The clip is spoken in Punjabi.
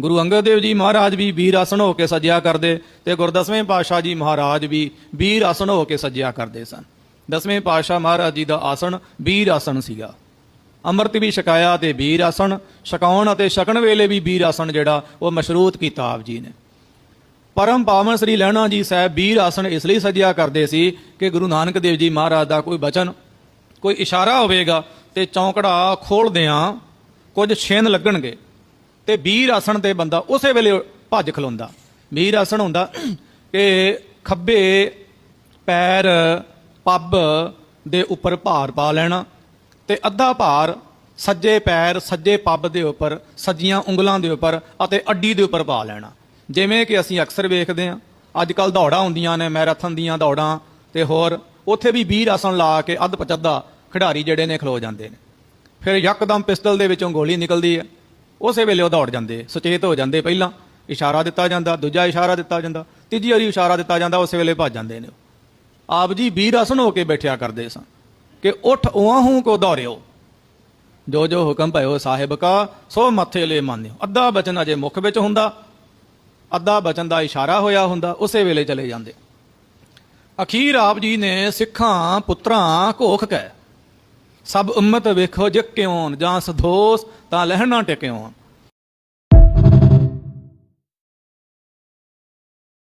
ਗੁਰੂ ਅੰਗਦ ਦੇਵ ਜੀ ਮਹਾਰਾਜ ਵੀ ਵੀਰ ਆਸਣ ਹੋ ਕੇ ਸਜਿਆ ਕਰਦੇ ਤੇ ਗੁਰਦਸਵੇਂ ਪਾਤਸ਼ਾਹ ਜੀ ਮਹਾਰਾਜ ਵੀ ਵੀਰ ਆਸਣ ਹੋ ਕੇ ਸਜਿਆ ਕਰਦੇ ਸਨ। ਦਸਵੇਂ ਪਾਤਸ਼ਾਹ ਮਹਾਰਾਜ ਜੀ ਦਾ ਆਸਣ ਵੀਰ ਆਸਣ ਸੀਗਾ। ਅੰਮ੍ਰਿਤ ਵੀ ਛਕਾਇਆ ਤੇ ਵੀਰ ਆਸਣ, ਛਕਾਉਣ ਅਤੇ ਛਕਣ ਵੇਲੇ ਵੀ ਵੀਰ ਆਸਣ ਜਿਹੜਾ ਉਹ ਮਸ਼ਰੂਤ ਕੀਤਾ ਆਪ ਜੀ ਨੇ। ਪਰਮ ਪਾਵਨ ਸ੍ਰੀ ਲਹਿਣਾ ਜੀ ਸਾਹਿਬ ਵੀਰ ਆਸਣ ਇਸ ਲਈ ਸਜਿਆ ਕਰਦੇ ਸੀ ਕਿ ਗੁਰੂ ਨਾਨਕ ਦੇਵ ਜੀ ਮਹਾਰਾਜ ਦਾ ਕੋਈ ਬਚਨ, ਕੋਈ ਇਸ਼ਾਰਾ ਹੋਵੇਗਾ ਤੇ ਚੌਂਕੜਾ ਖੋਲਦਿਆਂ ਕੁਝ ਛਿੰਨ ਲੱਗਣਗੇ। ਤੇ ਵੀਰ ਆਸਣ ਤੇ ਬੰਦਾ ਉਸੇ ਵੇਲੇ ਭੱਜ ਖਲੋਂਦਾ। ਵੀਰ ਆਸਣ ਹੁੰਦਾ ਕਿ ਖੱਬੇ ਪੈਰ ਪੱਬ ਦੇ ਉੱਪਰ ਭਾਰ ਪਾ ਲੈਣਾ ਤੇ ਅੱਧਾ ਭਾਰ ਸੱਜੇ ਪੈਰ, ਸੱਜੇ ਪੱਬ ਦੇ ਉੱਪਰ, ਸੱਜੀਆਂ ਉਂਗਲਾਂ ਦੇ ਉੱਪਰ ਅਤੇ ਅੱਡੀ ਦੇ ਉੱਪਰ ਪਾ ਲੈਣਾ। ਜਿਵੇਂ ਕਿ ਅਸੀਂ ਅਕਸਰ ਵੇਖਦੇ ਹਾਂ ਅੱਜ ਕੱਲ ਦੌੜਾਂ ਹੁੰਦੀਆਂ ਨੇ, ਮੈਰਾਥਨ ਦੀਆਂ ਦੌੜਾਂ ਤੇ ਹੋਰ, ਉੱਥੇ ਵੀ ਵੀਰ ਆਸਣ ਲਾ ਕੇ ਅੱਧ ਪਚੱਦਾ ਖਿਡਾਰੀ ਜਿਹੜੇ ਨੇ ਖਲੋ ਜਾਂਦੇ ਨੇ। ਫਿਰ ਯਕਦਮ ਪਿਸਤਲ ਦੇ ਵਿੱਚੋਂ ਗੋਲੀ ਨਿਕਲਦੀ ਹੈ। ਉਸੇ ਵੇਲੇ ਉਹ ਦੌੜ ਜਾਂਦੇ, ਸੁਚੇਤ ਹੋ ਜਾਂਦੇ ਪਹਿਲਾਂ, ਇਸ਼ਾਰਾ ਦਿੱਤਾ ਜਾਂਦਾ, ਦੂਜਾ ਇਸ਼ਾਰਾ ਦਿੱਤਾ ਜਾਂਦਾ, ਤੀਜੀ ਵਾਰੀ ਇਸ਼ਾਰਾ ਦਿੱਤਾ ਜਾਂਦਾ, ਉਸੇ ਵੇਲੇ ਭੱਜ ਜਾਂਦੇ ਨੇ ਆਪ ਜੀ ਵੀਰ ਆਸਣ ਹੋ ਕੇ ਬੈਠਿਆ ਕਰਦੇ ਸਨ ਕਿ ਉਠ ਉਆਹੂ ਕੋ ਦੌੜਿਓ। ਜੋ ਜੋ ਹੁਕਮ ਭਇਓ ਸਾਹਿਬ ਕਾ, ਸੋ ਮੱਥੇ ਲੈ ਮੰਨਿਓ। ਅੱਧਾ ਬਚਨ ਅਜੇ ਮੁਖ ਵਿੱਚ ਹੁੰਦਾ, ਅੱਧਾ ਬਚਨ ਦਾ ਇਸ਼ਾਰਾ ਹੋਇਆ ਹੁੰਦਾ, ਉਸੇ ਵੇਲੇ ਚਲੇ ਜਾਂਦੇ। ਅਖੀਰ ਆਪ ਜੀ ਨੇ ਸਿੱਖਾਂ ਪੁੱਤਰਾਂ ਘੋਖ ਕਹਿ ਸਭ ਉਮਤ ਵੇਖੋ ਜਿ ਕਿਉਂ ਜਾਂ ਸਧੋਸ ਤਾਂ ਲਹਿਣਾ ਟਿਕਿਉਂ